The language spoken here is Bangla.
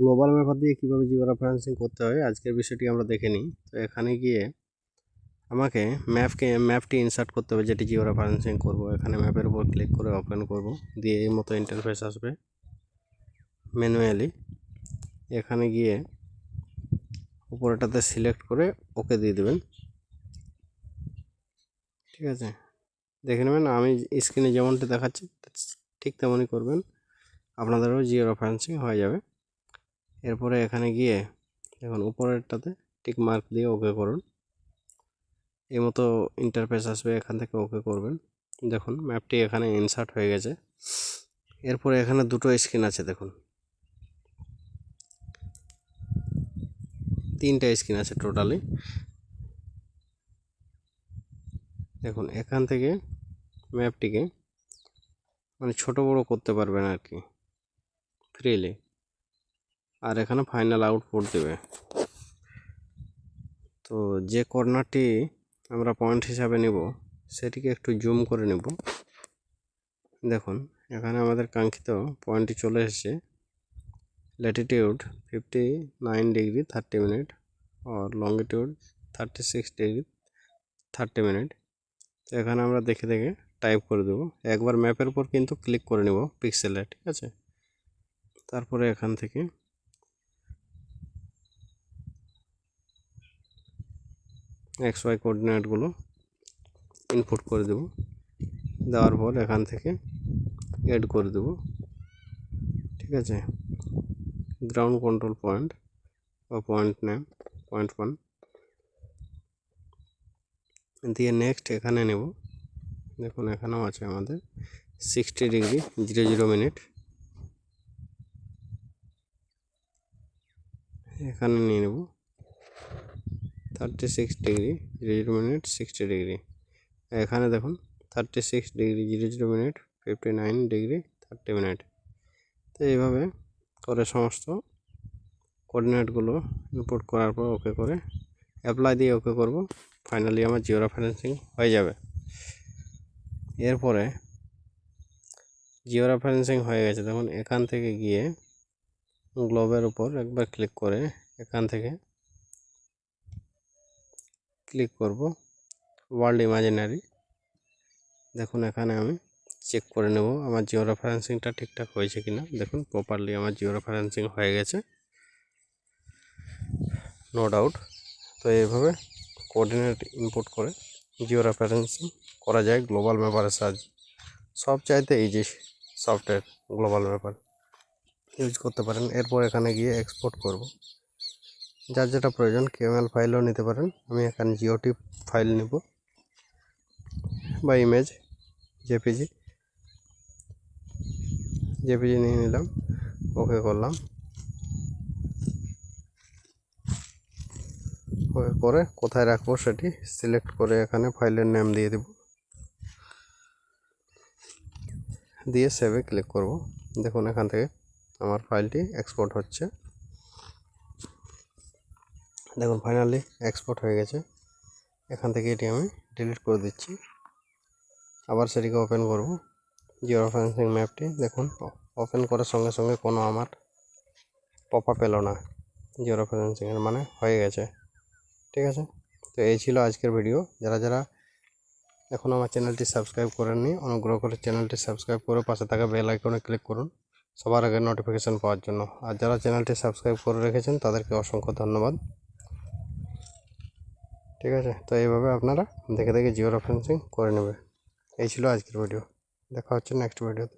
গ্লোবাল ম্যাপার দিয়ে কীভাবে জিও রেফারেন্সিং করতে হয়, আজকের বিষয়টি আমরা দেখে নিই। তো এখানে গিয়ে আমাকে ম্যাপকে ম্যাপটি ইনসার্ট করতে হবে, যেটি জিও রেফারেন্সিং করব। এখানে ম্যাপের উপর ক্লিক করে ওপেন করব, দিয়ে এই মতো ইন্টারফেস আসবে ম্যানুয়ালি এখানে গিয়ে উপরেটাতে সিলেক্ট করে ওকে দিয়ে দেবেন। ঠিক আছে? দেখে নেবেন, আমি স্ক্রিনে যেমনটি দেখাচ্ছি, ঠিক তেমনই করবেন। আপনাদেরও জিও রেফারেন্সিং হয়ে যাবে। এরপরে এখানে গিয়ে এখন উপরেরটাতে টিক মার্ক দিয়ে ওকে করুন। এই মতো ইন্টারফেস আসবে, এখান থেকে ওকে করবেন। দেখুন ম্যাপটি এখানে ইনসার্ট হয়ে গেছে। এরপরে এখানে দুটো স্ক্রিন আছে, দেখুন। তিনটা স্ক্রিন আছে টোটালি দেখুন, এখান থেকে ম্যাপটিকে মানে ছোট বড় করতে পারবেন আর কি ফ্রিলি আর এখানে ফাইনাল আউটপুট দেবে। তো যে কর্নারটি আমরা পয়েন্ট হিসাবে নেব, সেটিকে একটু জুম করে নেব। দেখুন, এখানে আমাদের কাঙ্ক্ষিত পয়েন্টটি চলে এসেছে। Latitude fifty nine degree thirty minute আর longitude thirty six degree thirty minute তো এখানে আমরা দেখে দেখে টাইপ করে দেবো। একবার ম্যাপের উপর কিন্তু ক্লিক করে নেব পিক্সেলে ঠিক আছে? তারপরে এখান থেকে এক্স ওয়াই কোঅর্ডিনেটগুলো ইনপুট করে দেব। দেওয়ার পর এখান থেকে এড করে দেব। ঠিক আছে? গ্রাউন্ড কন্ট্রোল পয়েন্ট বা পয়েন্ট নেম পয়েন্ট ওয়ান দিয়ে নেক্সট এখানে নেব। দেখুন, এখানেও আছে আমাদের sixty degree zero zero minute এখানে নিয়ে নেব। Thirty six degree zero zero minute sixty degree এখানে দেখুন thirty six degree zero zero minute fifty nine degree thirty minute তো এইভাবে করে সমস্ত কোঅর্ডিনেটগুলো ইনপুট করার পর ওকে করে অ্যাপ্লাই দিয়ে ওকে করব। ফাইনালি আমার জিও রেফারেন্সিং হয়ে যাবে। এরপরে জিও রেফারেন্সিং হয়ে গেছে। দেখুন, এখান থেকে গিয়ে গ্লোবের উপর একবার ক্লিক করে এখান থেকে ক্লিক করব ওয়ার্ল্ড ইমাজিনারি দেখুন এখানে আমি চেক করে নেব আমার জিও রেফারেন্সিংটা ঠিকঠাক হয়েছে কি না দেখুন প্রপারলি আমার জিও রেফারেন্সিং হয়ে গেছে। নো ডাউট তো এইভাবে কোঅর্ডিনেট ইনপুট করে জিও রেফারেন্সিং করা যায় গ্লোবাল ম্যাপারের সাহায্যে। সব চাইতে easy software global mapper use করতে পারেন। এরপর এখানে গিয়ে এক্সপোর্ট করব। যার যেটা প্রয়োজন কেএমএল ফাইলও নিতে পারেন। আমি এখানে জিওটি ফাইল নেব বা ইমেজ জেপিজি জেপিজি নিয়ে নিলাম ওকে করলাম। ওকে করে কোথায় রাখব সেটি সিলেক্ট করে এখানে ফাইলের নেম দিয়ে দেব। দিয়ে সেভে ক্লিক করব। দেখুন এখান থেকে আমার ফাইলটি এক্সপোর্ট হচ্ছে। দেখুন ফাইনালি এক্সপোর্ট হয়ে গেছে। এখান থেকে এটি আমি ডিলিট করে দিচ্ছি। আবার সেটিকে ওপেন করব। জিও রেফারেন্সিং ম্যাপটি দেখুন ওপেন করার সঙ্গে সঙ্গে কোনো আমার পপা পেল না। জিও রেফারেন্সিংয়ের মানে হয়ে গেছে। ঠিক আছে? তো এই ছিল আজকের ভিডিও যারা যারা এখন আমার চ্যানেলটি সাবস্ক্রাইব করেননি, অনুগ্রহ করে চ্যানেলটি সাবস্ক্রাইব করে পাশে থাকা বেল আইকনে ক্লিক করুন, সবার আগে নোটিফিকেশান পাওয়ার জন্য। আর যারা চ্যানেলটি সাবস্ক্রাইব করে রেখেছেন, তাদেরকে অসংখ্য ধন্যবাদ। ঠিক আছে? তো এইভাবে আপনারা দেখে দেখে জিও রেফারেন্সিং করে নেবে। এই ছিল আজকের ভিডিও দেখা হচ্ছে নেক্সট ভিডিওতে